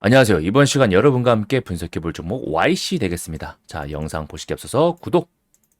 안녕하세요. 이번 시간 여러분과 함께 분석해 볼 종목 YC 되겠습니다. 자, 영상 보시기 앞서서 구독,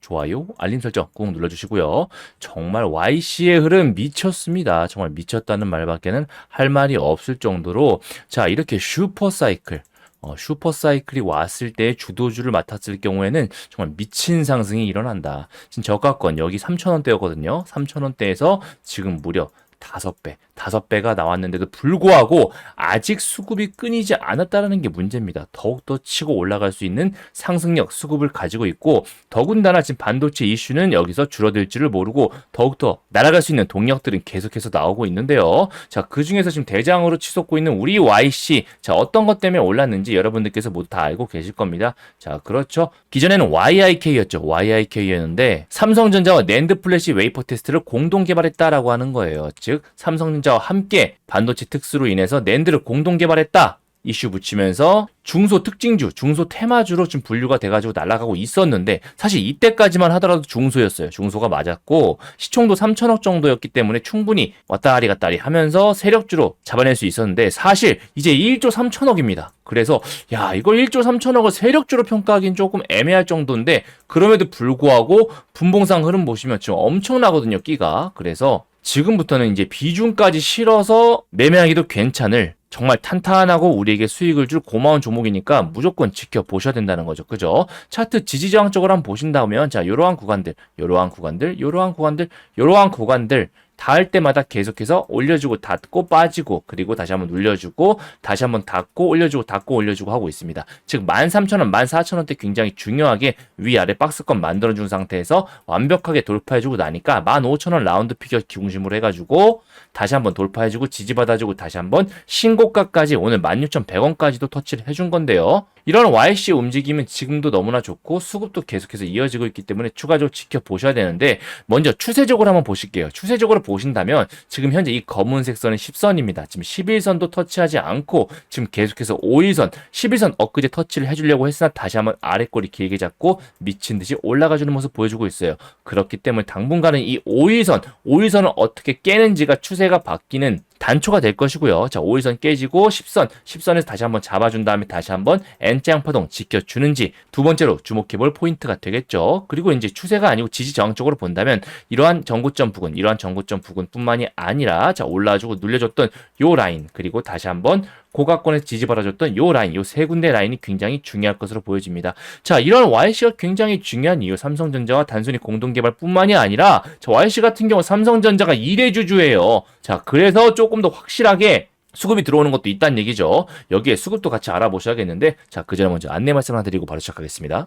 좋아요, 알림 설정 꾹 눌러주시고요. 정말 YC의 흐름 미쳤습니다. 정말 미쳤다는 말밖에는 할 말이 없을 정도로 자, 이렇게 슈퍼 사이클 어, 슈퍼 사이클이 왔을 때 주도주를 맡았을 경우에는 정말 미친 상승이 일어난다. 지금 저가권 여기 3,000원대였거든요. 3,000원대에서 지금 무려 다섯 배, 다섯 배가 나왔는데도 불구하고 아직 수급이 끊이지 않았다는 게 문제입니다. 더욱더 치고 올라갈 수 있는 상승력, 수급을 가지고 있고 더군다나 지금 반도체 이슈는 여기서 줄어들지를 모르고 더욱더 날아갈 수 있는 동력들은 계속해서 나오고 있는데요. 자, 그 중에서 지금 대장으로 치솟고 있는 우리 YC, 자, 어떤 것 때문에 올랐는지 여러분들께서 모두 다 알고 계실 겁니다. 자, 그렇죠. 기존에는 YIK였죠. YIK였는데 삼성전자와 낸드 플래시 웨이퍼 테스트를 공동 개발했다라고 하는 거예요. 즉 삼성전자와 함께 반도체 특수로 인해서 낸드를 공동 개발했다. 이슈 붙이면서 중소 특징주, 중소 테마주로 좀 분류가 돼가지고 날아가고 있었는데 사실 이때까지만 하더라도 중소였어요. 중소가 맞았고 시총도 3천억 정도였기 때문에 충분히 왔다리 갔다리 하면서 세력주로 잡아낼 수 있었는데 사실 이제 1조 3천억입니다. 그래서 야 이걸 1조 3천억을 세력주로 평가하기는 조금 애매할 정도인데 그럼에도 불구하고 분봉상 흐름 보시면 지금 엄청나거든요 끼가 그래서 지금부터는 이제 비중까지 실어서 매매하기도 괜찮을 정말 탄탄하고 우리에게 수익을 줄 고마운 종목이니까 무조건 지켜보셔야 된다는 거죠. 그죠? 차트 지지저항적으로 한번 보신다면, 자, 요러한 구간들, 요러한 구간들, 요러한 구간들, 요러한 구간들, 닿을 때마다 계속해서 올려주고 닫고 빠지고 그리고 다시 한번 눌려주고 다시 한번 닫고 올려주고 닫고 올려주고 하고 있습니다. 즉 13,000원, 14,000원대 굉장히 중요하게 위아래 박스권 만들어준 상태에서 완벽하게 돌파해주고 나니까 15,000원 라운드 피겨 중심으로 해가지고 다시 한번 돌파해주고 지지받아주고 다시 한번 신고가까지 오늘 16,100원까지도 터치를 해준 건데요. 이런 YC 움직임은 지금도 너무나 좋고 수급도 계속해서 이어지고 있기 때문에 추가적으로 지켜보셔야 되는데 먼저 추세적으로 한번 보실게요. 추세적으로 보신다면 지금 현재 이 검은색 선은 10선입니다. 지금 11선도 터치하지 않고 지금 계속해서 5일선, 11선 엊그제 터치를 해주려고 했으나 다시 한번 아래꼬리 길게 잡고 미친 듯이 올라가주는 모습 보여주고 있어요. 그렇기 때문에 당분간은 이 5일선, 5일선을 어떻게 깨는지가 추세가 바뀌는 단초가 될 것이고요. 자, 5일선 깨지고 10선, 10선에서 다시 한번 잡아준 다음에 다시 한번 N장 파동 지켜주는지 두 번째로 주목해 볼 포인트가 되겠죠. 그리고 이제 추세가 아니고 지지 저항적으로 본다면 이러한 전고점 부근, 이러한 전고점 부근뿐만이 아니라 자, 올라주고 눌려줬던 요 라인 그리고 다시 한번 고가권에서 지지받아줬던 요 라인, 요 세 군데 라인이 굉장히 중요할 것으로 보여집니다. 자, 이런 YC가 굉장히 중요한 이유, 삼성전자와 단순히 공동개발뿐만이 아니라, 자, YC 같은 경우 삼성전자가 1회 주주예요. 자, 그래서 조금 더 확실하게 수급이 들어오는 것도 있다는 얘기죠. 여기에 수급도 같이 알아보셔야겠는데, 자, 그 전에 먼저 안내 말씀 하나 드리고 바로 시작하겠습니다.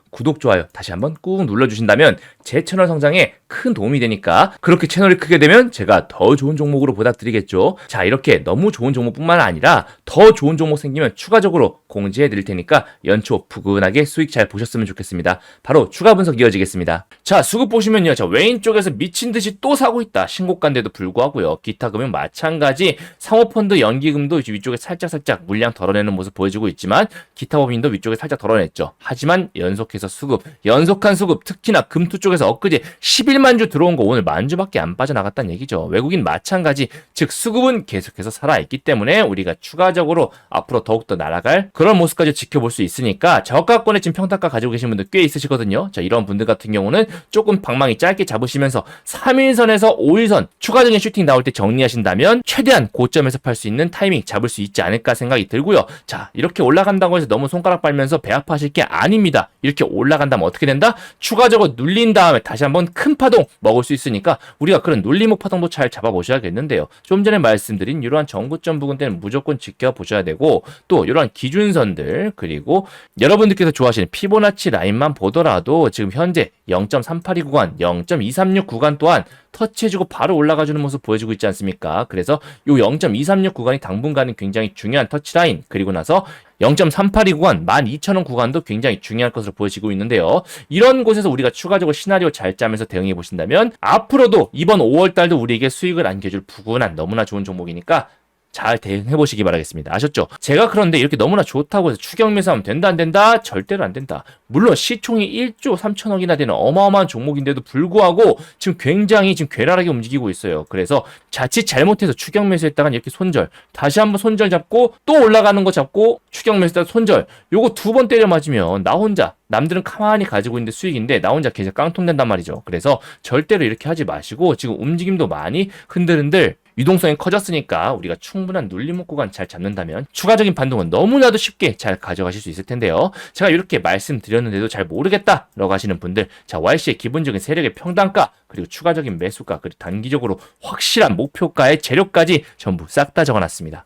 구독, 좋아요 다시 한번 꾹 눌러주신다면 제 채널 성장에 큰 도움이 되니까 그렇게 채널이 크게 되면 제가 더 좋은 종목으로 보답드리겠죠. 자 이렇게 너무 좋은 종목뿐만 아니라 더 좋은 종목 생기면 추가적으로 공지해 드릴 테니까 연초 푸근하게 수익 잘 보셨으면 좋겠습니다. 바로 추가 분석 이어지겠습니다. 자 수급 보시면요. 자 외인 쪽에서 미친 듯이 또 사고 있다. 신고가인데도 불구하고요. 기타 금융 마찬가지 상호펀드 연기금도 위쪽에 살짝살짝 물량 덜어내는 모습 보여주고 있지만 기타 법인도 위쪽에 살짝 덜어냈죠. 하지만 연속해서 수급, 연속한 수급, 특히나 금투 쪽에서 엊그제 11만 주 들어온 거 오늘 만 주밖에 안 빠져나갔다는 얘기죠. 외국인 마찬가지, 즉 수급은 계속해서 살아있기 때문에 우리가 추가적으로 앞으로 더욱더 날아갈 그런 모습까지 지켜볼 수 있으니까 저가권에 지금 평타가 가지고 계신 분들 꽤 있으시거든요. 자, 이런 분들 같은 경우는 조금 방망이 짧게 잡으시면서 3일선에서 5일선 추가적인 슈팅 나올 때 정리하신다면 최대한 고점에서 팔 수 있는 타이밍 잡을 수 있지 않을까 생각이 들고요. 자, 이렇게 올라간다고 해서 너무 손가락 빨면서 배 아파하실 게 아닙니다. 이렇게 올라간다면 어떻게 된다? 추가적으로 눌린 다음에 다시 한번 큰 파동 먹을 수 있으니까 우리가 그런 눌림목 파동도 잘 잡아보셔야겠는데요. 좀 전에 말씀드린 이러한 정고점 부근 때는 무조건 지켜보셔야 되고 또 이러한 기준선들 그리고 여러분들께서 좋아하시는 피보나치 라인만 보더라도 지금 현재 0.382 구간, 0.236 구간 또한 터치해주고 바로 올라가주는 모습 보여주고 있지 않습니까? 그래서 요0.236 구간이 당분간은 굉장히 중요한 터치라인 그리고 나서 0.382 구간, 12,000원 구간도 굉장히 중요할 것으로 보여지고 있는데요. 이런 곳에서 우리가 추가적으로 시나리오 잘 짜면서 대응해 보신다면 앞으로도 이번 5월 달도 우리에게 수익을 안겨줄 부근한 너무나 좋은 종목이니까 잘 대응해 보시기 바라겠습니다. 아셨죠? 제가 그런데 이렇게 너무나 좋다고 해서 추경 매수하면 된다 안 된다? 절대로 안 된다. 물론 시총이 1조 3천억이나 되는 어마어마한 종목인데도 불구하고 지금 굉장히 지금 괴랄하게 움직이고 있어요. 그래서 자칫 잘못해서 추경 매수했다간 이렇게 손절, 다시 한번 손절 잡고 또 올라가는 거 잡고 추경 매수했다 손절. 요거 두 번 때려 맞으면 나 혼자 남들은 가만히 가지고 있는데 수익인데 나 혼자 계속 깡통된단 말이죠. 그래서 절대로 이렇게 하지 마시고 지금 움직임도 많이 흔들흔들 유동성이 커졌으니까 우리가 충분한 눌림목 구간 잘 잡는다면 추가적인 반동은 너무나도 쉽게 잘 가져가실 수 있을 텐데요. 제가 이렇게 말씀드렸는데도 잘 모르겠다라고 하시는 분들, 자 YC의 기본적인 세력의 평단가 그리고 추가적인 매수가 그리고 단기적으로 확실한 목표가의 재료까지 전부 싹 다 적어놨습니다.